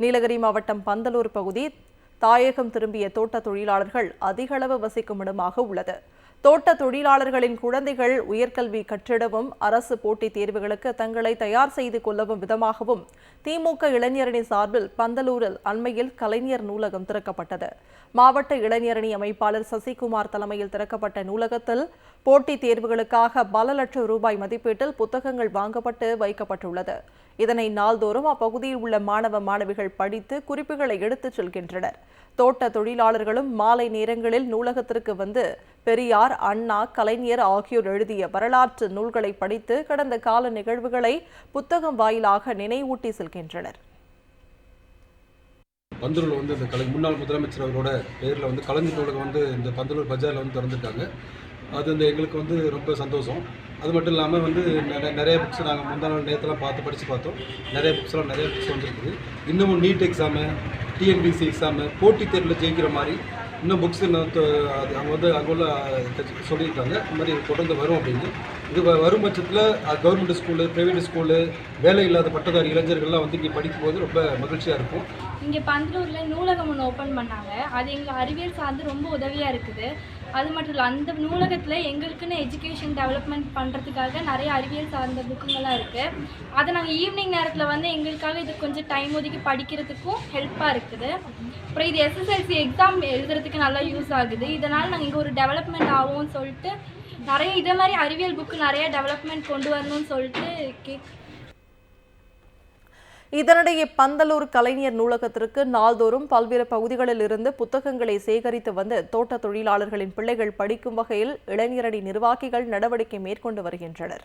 நீலகிரி மாவட்டம் பந்தலூர் பகுதி தாயகம் திரும்பிய தோட்ட தொழிலாளர்கள் அதிகளவு வசிக்கும் இடமாக உள்ளது. தோட்ட தொழிலாளர்களின் குழந்தைகள் உயர்கல்வி கற்றிடவும் அரசு போட்டித் தேர்வுகளுக்கு தங்களை தயார் செய்து கொள்ளவும் விதமாகவும் திமுக இளைஞரணி சார்பில் பந்தலூரில் அண்மையில் கலைஞர் நூலகம் திறக்கப்பட்டது. மாவட்ட இளைஞரணி அமைப்பாளர் சசிகுமார் தலைமையில் திறக்கப்பட்ட நூலகத்தில் போட்டித் தேர்வுகளுக்காக பல லட்சம் ரூபாய் மதிப்பீட்டில் புத்தகங்கள் வாங்கப்பட்டு வைக்கப்பட்டுள்ளது. இதனை நாள்தோறும் அப்பகுதியில் உள்ள மாணவ மாணவிகள் படித்து குறிப்புகளை எடுத்துச் செல்கின்றனர். தோட்ட தொழிலாளர்களும் மாலை நேரங்களில் நூலகத்திற்கு வந்து பெரியார் அண்ணா கலைஞர் ஆகியோர் எழுதிய வரலாற்று நூல்களை படித்து கடந்த கால நிகழ்வுகளை புத்தகம் வாயிலாக நினைவூட்டி செல்கின்றனர். பந்தலூர் வந்து இந்த கலை முன்னாள் முதலமைச்சர் அவரோட பேரில் வந்து கலைஞர் நூலகம் வந்து இந்த பந்தலூர் பஜாரில் வந்து திறந்துட்டாங்க அது வந்து எங்களுக்கு வந்து ரொம்ப சந்தோஷம். அது மட்டும் இல்லாமல் வந்து நிறைய நிறைய புக்ஸ் நாங்கள் முந்தா நாள் நேரத்தெல்லாம் பார்த்து படித்து பார்த்தோம். நிறைய புக்ஸ்லாம் நிறைய புக்ஸ் வந்துருக்குது. இன்னமும் நீட் எக்ஸாமு டிஎன்பிசி எக்ஸாமு போட்டித் தேர்வில் ஜெயிக்கிற மாதிரி இன்னும் புக்ஸ் இன்னும் அது அவங்க வந்து அங்கே உள்ள சொல்லியிருக்காங்க. இந்த மாதிரி தொடர்ந்து வரும் அப்படின்னு. இது வரும் பட்சத்தில் கவர்மெண்ட் ஸ்கூலு ப்ரைவேட் ஸ்கூலு வேலை இல்லாத பட்டதாரி இளைஞர்கள்லாம் வந்து இங்கே படிக்கும்போது ரொம்ப மகிழ்ச்சியாக இருக்கும். இங்கே பந்தலூரில் நூலகம் ஒன்று ஓப்பன் பண்ணாங்க. அது எங்கள் அறிவியல் சார்ந்து ரொம்ப உதவியாக இருக்குது. அது மட்டும் இல்லை அந்த நூலகத்தில் எங்களுக்குன்னு எஜுகேஷன் டெவலப்மெண்ட் பண்ணுறதுக்காக நிறைய அறிவியல் சார்ந்த புக்குங்கள்லாம் இருக்குது அதை நாங்கள் ஈவினிங் நேரத்தில் வந்து எங்களுக்காக இது கொஞ்சம் டைம் ஒதுக்கி படிக்கிறதுக்கும் ஹெல்ப்பாக இருக்குது. அப்புறம் இது எஸ்எஸ்எல்சி எக்ஸாம் எழுதுறதுக்கு நல்லா யூஸ் ஆகுது. இதனால் நாங்கள் இங்கே ஒரு டெவலப்மெண்ட் ஆகும்னு சொல்லிட்டு நிறைய இதே மாதிரி அறிவியல் புக்கு நிறைய டெவலப்மெண்ட் கொண்டு வரணும்னு சொல்லிட்டு கேக் இதனிடையே பந்தலூர் கலைஞர் நூலகத்திற்கு நாள்தோறும் பல்வேறு பகுதிகளில் இருந்து புத்தகங்களை சேகரித்து வந்து தோட்ட தொழிலாளர்களின் பிள்ளைகள் படிக்கும் வகையில் இளைஞரணி நிர்வாகிகள் நடவடிக்கை மேற்கொண்டு வருகின்றனர்.